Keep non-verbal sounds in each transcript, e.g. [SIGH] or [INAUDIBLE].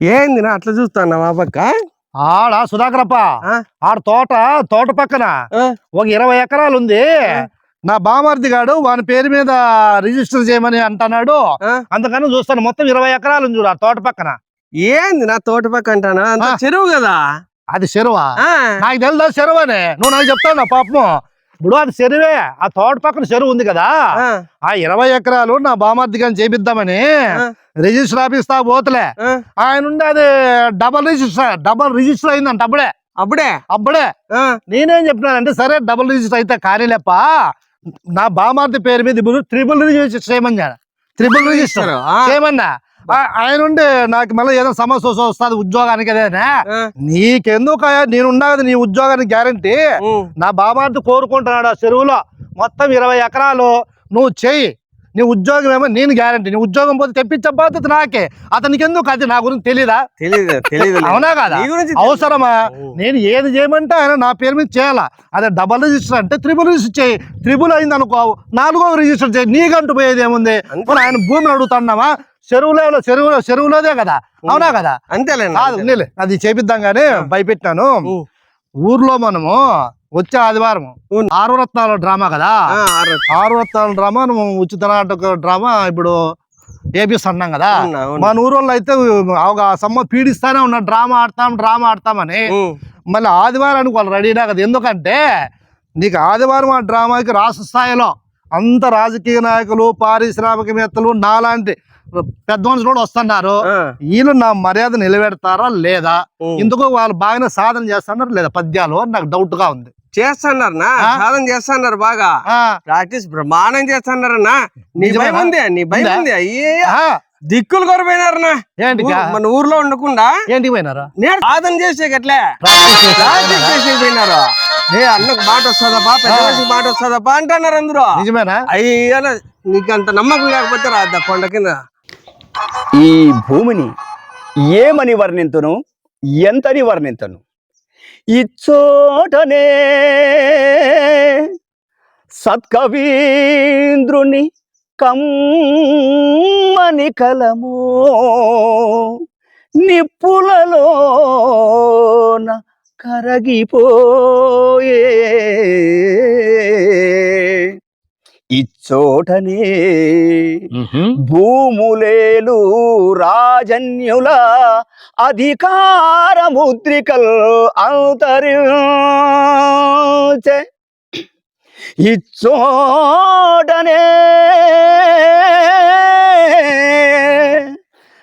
ఏంది నా అట్లా చూస్తాను మా పక్క? ఆడ సుధాకరప్ప? ఆడ తోట తోట పక్కన? ఒక ఇరవై ఎకరాలు ఉంది. నా బామర్ది గాడు వాని పేరు మీద రిజిస్టర్ చేయమని అంటున్నాడు? అందుకని చూస్తాను మొత్తం ఇరవై ఎకరాలు ఉంది చూడు ఆ తోట పక్కన. ఏంది నా తోట పక్క అంటానా. చెరువు కదా. అది చెరువా? నాకు తెలుదా చెరువు అని నువ్వు నాకు చెప్తాను పాపము. ఇప్పుడు అది చెరువే. ఆ తోట పక్కన చెరువు ఉంది కదా. ఆ, ఇరవై ఎకరాలు నా బామర్ది గాని చేపిద్దామని. రిజిస్టర్ ఆఫీస్ తా పోతలే. ఆయన అది డబల్ రిజిస్టర్ డబల్ రిజిస్టర్ అయిందంట అప్పుడే. అప్పుడే? అప్పుడే. నేనేం చెప్పినానంటే సరే డబుల్ రిజిస్టర్ అయితే కానీలేప్ప నా బామార్ది పేరు మీద ఇప్పుడు త్రిబుల్ రిజిస్టర్ చేయమన్నా త్రిబుల్ రిజిస్టర్ చేయమన్నా. ఆయన ఉండి నాకు మళ్ళీ ఏదో సమస్య వస్తుంది ఉద్యోగానికి అదేనా? నీకెందుకు నేను ఉన్నది నీ ఉద్యోగానికి గ్యారంటీ నా బాబార్ది కోరుకుంటున్నాడు ఆ చెరువులో. మొత్తం ఇరవై ఎకరాలు నువ్వు చెయ్యి. నీ ఉద్యోగం ఏమో నేను గ్యారంటీ నీ ఉద్యోగం పోతే తెప్పించే బాధ్యత నాకే. అతనికి ఎందుకు అది? నా గురించి తెలీదా? తెలీదు తెలీదు అవునా కదా? అవసరమా. నేను ఏది చేయమంటే ఆయన నా పేరు మీద చేయాలా? అదే డబల్ రిజిస్టర్ అంటే త్రిబుల్ రిజిస్టర్ చేయి. త్రిబుల్ అయింది అనుకో నాలుగో రిజిస్టర్ చేయి. నీకంటూ పోయేది ఏముంది? ఆయన భూమిని అడుగుతున్నావా? చెరువులో చెరువులో చెరువులోదే కదా? అవునా కదా? అంతేలే కాదు. అది చేపిద్దాం కానీ భయపెట్టాను. ఊర్లో మనము వచ్చే ఆదివారం. ఆరు రత్నాల డ్రామా కదా? ఆరు. రత్నాల. డ్రామా ఉచిత నాటక డ్రామా ఇప్పుడు ఏపిస్తున్నాం కదా? అవునా, అవునా. మన ఊరోళ్ళు అయితే ఒక సమ్మ పీడిస్తానే ఉన్నారు. డ్రామా ఆడతాం డ్రామా ఆడతామని. మళ్ళీ ఆదివారానికి వాళ్ళు రెడీనా కదా. ఎందుకంటే నీకు ఆదివారం ఆ డ్రామాకి రాష్ట్ర స్థాయిలో అంత రాజకీయ నాయకులు పారిశ్రామికవేత్తలు నాలాంటి పెద్ద మనుషులు కూడా వస్తున్నారు. వీళ్ళు నా మర్యాద నిలబెడతారా లేదా. ఇందుకు వాళ్ళు బాగానే సాధన చేస్తున్నారు లేదా? పద్యాలు నాకు డౌట్గా ఉంది. చేస్తున్నారు నా? సాధన చేస్తున్నారు బాగా. ప్రాక్టీస్ బ్రహ్మాండం చేస్తున్నారు నా? భయం ఉంది నీ భయం ఉందా? అయ్యే. దిక్కులు కొరపోయినారు నా మన ఊర్లో ఉండకుండా ఏంటి పోయినారా? నేను సాధన చేసేకట్లే. ప్రాక్టీస్ పోయినారు ఏ అన్నకు మాట వస్తుందప్పా పెద్ద ఆ. మనిషికి మాట వస్తుందప్పా అంటున్నారు అందరూ. నిజమేనా? అయ్యాల నీకు అంత నమ్మకం లేకపోతే రాద్దా కొండ కింద? ఈ భూమిని ఏమని వర్ణింతును? ఎంతని వర్ణింతును? ఇచ్చోటనే సత్కవీంద్రుని కమ్మని కలము నిప్పులలోన కరగిపోయే. ఇచ్చోటనే భూములేలు రాజన్యుల అధికార ముద్రికల్ అంతరించే ఇచ్చోటనే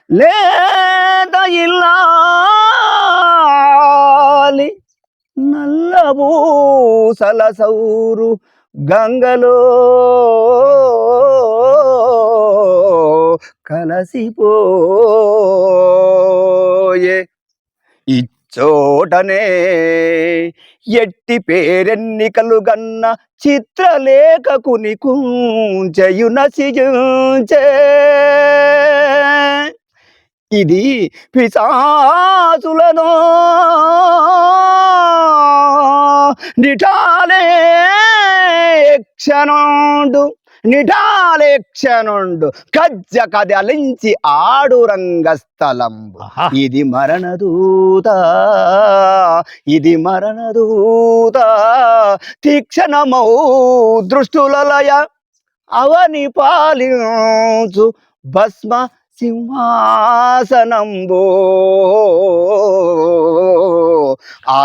లేద ఇల్లాలి నల్లబూసల సౌరు గంగలో కలసిపోయే. ఇచ్చోటనే ఎట్టి పేరెన్నికలు గన్న చిత్రలేఖకుని కుంచెయు నశించే ఇది పిశాసులను నిటాలే క్షణుండు నిటాలే క్షణుండు కజ్జ కదలించి ఆడు రంగస్థలంబు ఆహా. ఇది మరణదూత ఇది మరణదూత తీక్షణమౌ దృష్టులలయ అవని పాలించు భస్మ సింహాసనంబో. ఆ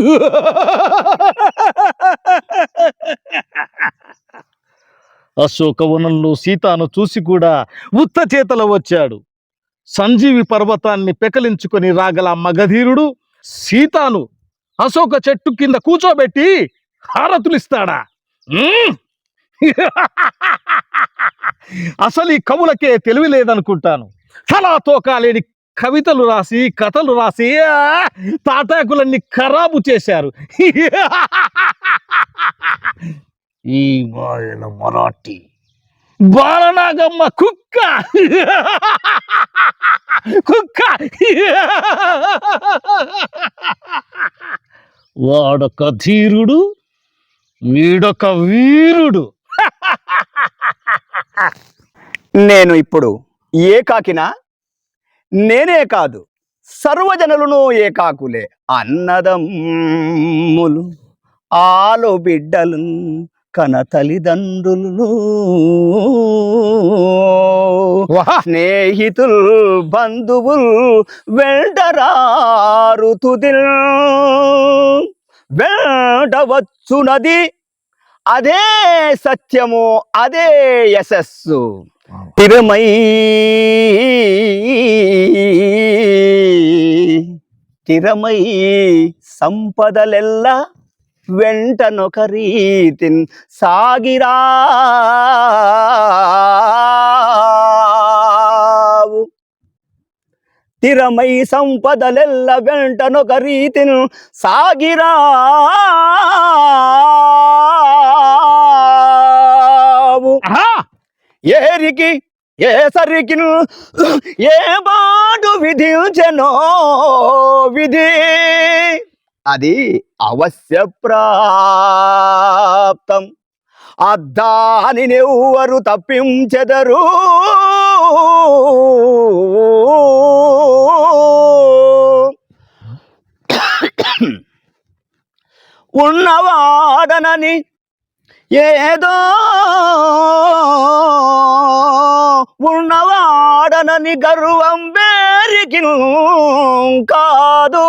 [LAUGHS] అశోకవనంలో సీతాను చూసి కూడా ఉత్త చేతల వచ్చాడు. సంజీవి పర్వతాన్ని పెకలించుకొని రాగల మగధీరుడు సీతాను అశోక చెట్టు కింద కూర్చోబెట్టి హారతులిస్తాడా? [LAUGHS] అసలు ఈ కవులకే తెలివి లేదనుకుంటాను. తలా తోకాలేని కవితలు రాసి కథలు రాసి తాటాకులన్నీ ఖరాబు చేశారు. ఈ బాయన మరాఠీ బాలనాగమ్మ కుక్క. కుక్క. వాడొక ధీరుడు వీడొక వీరుడు. నేను ఇప్పుడు ఏకాకినా నేనే కాదు సర్వజనులను ఏకాకులే. అన్నదమ్ములు ఆలో బిడ్డలు కన తల్లిదండ్రులు! స్నేహితులు బంధువులు వెంటరారు తుదిల్. వెంటవచ్చునది అదే సత్యము అదే యశస్సు. స్థిరమై స్థిరమై సంపదలెల్ల వెంటనొక రీతిన్ సాగిరావు స్థిరమై సంపదలెల్ల వెంటనొక రీతిన్ సాగిరా. ఏరికి ఏ సరికిను ఏ బాటు విధించెనో విధి. అది అవశ్య ప్రాప్తం అద్దాని నెవ్వరు తప్పించెదరు. ఉన్నవాడనని ఏదో ఉన్నవాడనని గర్వం వేరికి కాదు!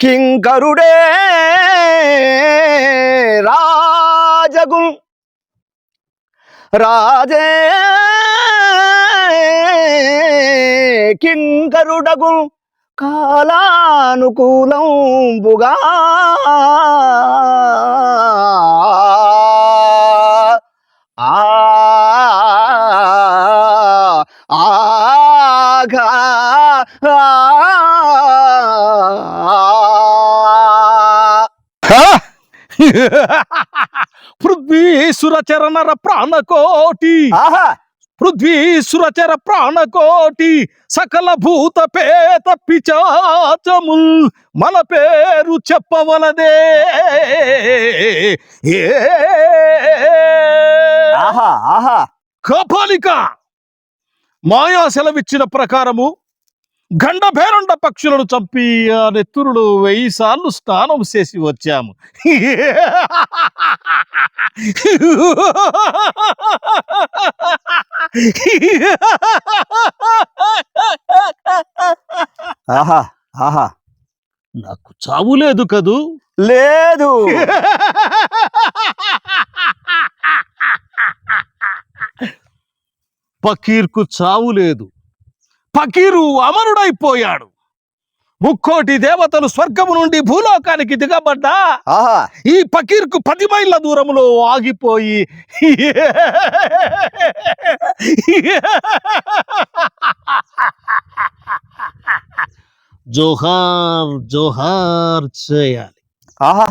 కింకరుడే రాజగు. రాజే కింకరుడగు కాలానుకూలంబుగా. ఆ ఆగా హా! పృథ్వీసుర చరణర ప్రాణకోటి. ఆహా! పృథ్వీసురచర ప్రాణకోటి సకల భూత పేత పిచాచముల్ మన పేరు చెప్పవలదే. ఏ ఆహా ఆహా. కపాలిక మాయా సెలవిచ్చిన ప్రకారము గండ భేరండ పక్షులను చంపి ఆ నెత్తురులు వెయ్యి సార్లు స్నానం చేసి వచ్చాము. [LAUGHS] ఆహా ఆహా. నాకు చావు లేదు కదూ. లేదు. పకీర్కు చావు లేదు. పకీరు అమరుడైపోయాడు. ముక్కోటి దేవతలు స్వర్గము నుండి భూలోకానికి దిగబడ్డా. ఆహా. ఈ పకీర్కు పది మైళ్ళ దూరంలో ఆగిపోయి. జోహార్ జోహార్ చేయాలి. ఆహా.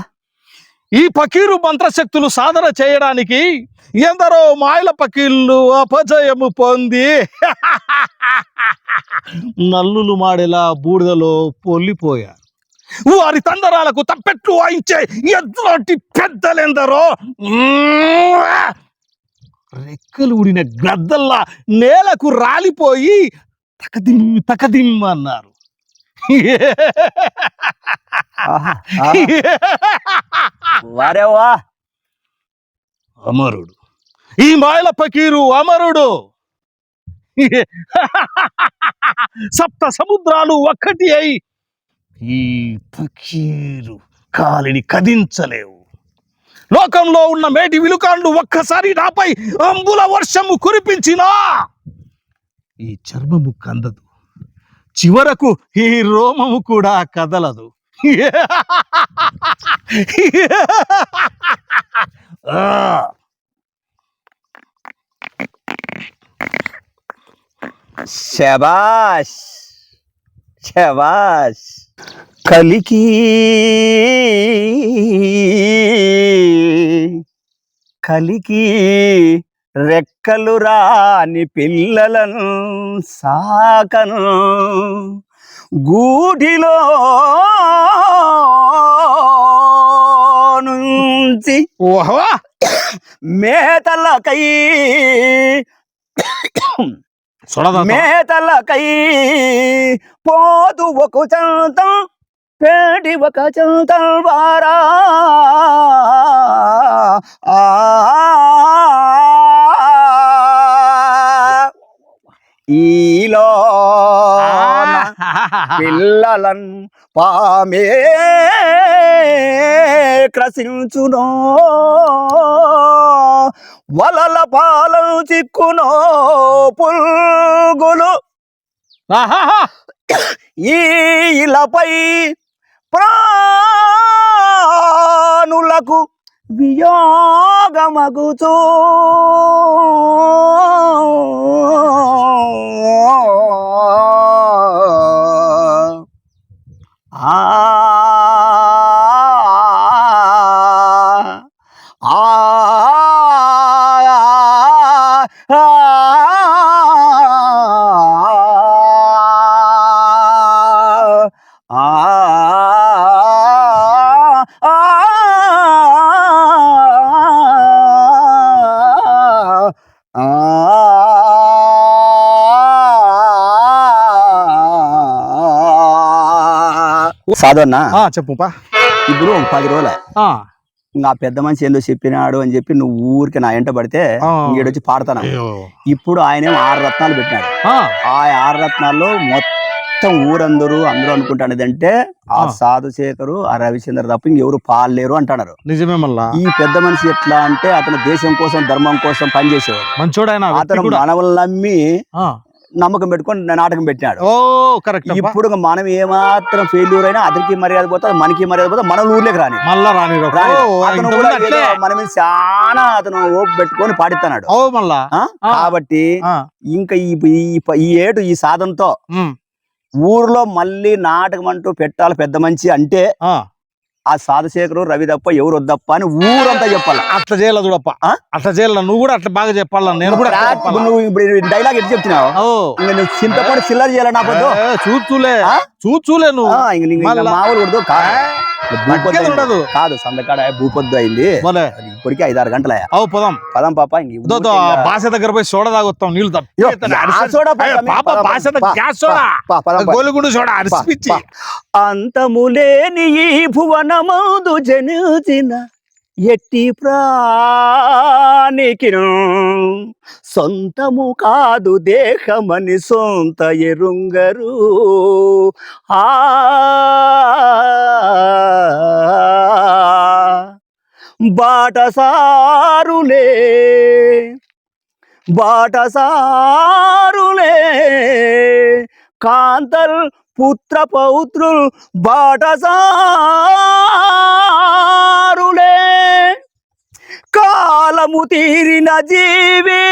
ఈ పకీరు మంత్రశక్తులు సాధన చేయడానికి ఎందరో మాయల పకీళ్ళు అపజయము పొంది. [LAUGHS] నల్లులు మాడేలా బూడిదలో పొల్లిపోయారు. వారి తందరాలకు తప్పెట్లు వాయించే ఎట్లాంటి పెద్దలెందరో! రెక్కలు ఊడిన గద్దల్లా నేలకు రాలిపోయి తకదిమ్ తకదిమ్ అన్నారు ఆహా ఆహా. వారే వా అమరుడు. ఈ మాయల పకీరు అమరుడు. సప్త సముద్రాలు ఒక్కటి అయి ఈ పకీరు కాలిని కదించలేవు. లోకంలో ఉన్న మేటి విలుకాండ్లు ఒక్కసారి నాపై అంబుల వర్షము కురిపించినా ఈ చర్మము కందదు. చివరకు ఈ రోమము కూడా కదలదు. [LAUGHS] ఆ శబాష్ శబాష్ కలికి. కలికి. రెక్కలు రాని పిల్లలను సాకను. గూటిలో నుంచి మేతలకై మేతలకై పోదు ఒక చంతం పేడి ఒక చంతం వారా. ఈలో పిల్లలన్ పామే క్రసించునో. వలల పాలం చిక్కునో పుల్గులు. ఈలపై ప్రాణులకు వియోగమగుచూ ఆ సాధన్న ఆ, చెప్పు ఇప్పుడు పది రోజులే. ఆ. పెద్ద మనిషి ఏందో చెప్పినాడు అని చెప్పి నువ్వు ఊరికి నా ఎంట పడితే. ఈడొచ్చి పాడతాను. ఇప్పుడు ఆయన ఆరు రత్నాలు పెట్టినాడు. ఆ, ఆ ఆరు రత్నాల్లో మొత్తం ఊరందరూ అందరూ అనుకుంటాను అంటే ఆ. ఆ. సాధుశేఖరు ఆ రవిచంద్ర తప్ప ఇంకెవరు పాలేరు అంటున్నారు. నిజమే మళ్ళా. ఈ పెద్ద మనిషి ఎట్లా అంటే అతను దేశం కోసం ధర్మం కోసం పనిచేసేవాడు. వ్యక్తి అతను కూడా. మనవల్ని నమ్మి ఆ. నమ్మకం పెట్టుకొని నాటకం పెట్టినాడు. ఓ కరెక్ట్. ఇప్పుడు మనం ఏమాత్రం ఫెయిల్యూర్ అయినా అతనికి మర్యాద పోతుంది మనకి మర్యాద పోతుంది మన ఊర్లోకి రాని మళ్ళా రాని అతను కూడా మన మీద చాలా అతను ఓపు పెట్టుకొని పాడిస్తున్నాడు. ఓ మళ్ళా. కాబట్టి ఇంకా ఈ ప- ఈ ఏడు ఈ సాధనతో ఊర్లో మళ్ళీ నాటకం అంటూ పెట్టాలి పెద్ద మంచి అంటే ఆ. సాధశేఖరు రవి తప్ప ఎవరు వద్దప్ప అని ఊరంతా చెప్పాలి. అట్లా చేయాల చూడప్ప. ఆ? అట్లా చేయాల. నువ్వు కూడా అట్లా బాగా చెప్పాలా. నేను కూడా? నువ్వు ఇప్పుడు డైలాగ్ ఎట్లా చెప్తున్నావు? నువ్వు చింతపడి చిల్లర చేయాలి నా పొద్దు? చూచూలే? చూచూలే నువ్వు. మామూలు అయింది. ఉండదు. కాదు సందకాడ భూపొద్దు అయింది. ఇప్పటికే ఐదారు అవు పోదాం. పదం పాప భాష దగ్గర పోయి సోడా తాగొస్తాం నీళ్ళు. గోలుగుండు సోడా. అంతములేని ఈ భువనమందు జనిచిన ఎట్టి ప్రాణికి సొంతము కాదు దేహమని సొంత ఎరుంగరు. ఆ బాటసారులే బాటసారులే కాంతల్ పుత్ర పౌత్రుల్ బాటసారులే. కాలము తీరిన జీవి.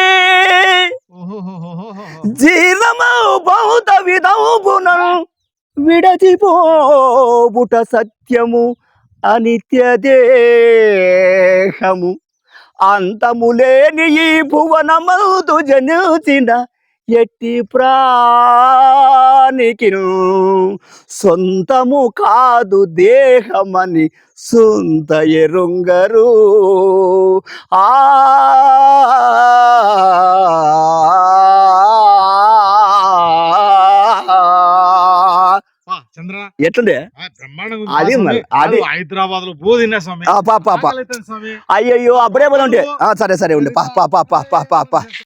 జీవము బౌత విధౌపునం విడచిపోబుట సత్యము అనిత్య దేహము. అంతములేని ఈ భువనమౌతు జనిచిన ఎట్టి ప్రాణికిను సొంతము కాదు దేహమని సొంత ఎరుంగరు. ఆ చంద్ర. ఎట్లుంది? బ్రహ్మాండంగా అది అది. హైదరాబాద్లో బో తిన్నా స్వామి. ఆ, పా, పా, పా. ఆకలైతుంది స్వామి? అయ్యయ్యో అప్పుడే పోదా ఉంటే ఆ, సరే సరే ఉండే. పా పా పా పా పా పా పా.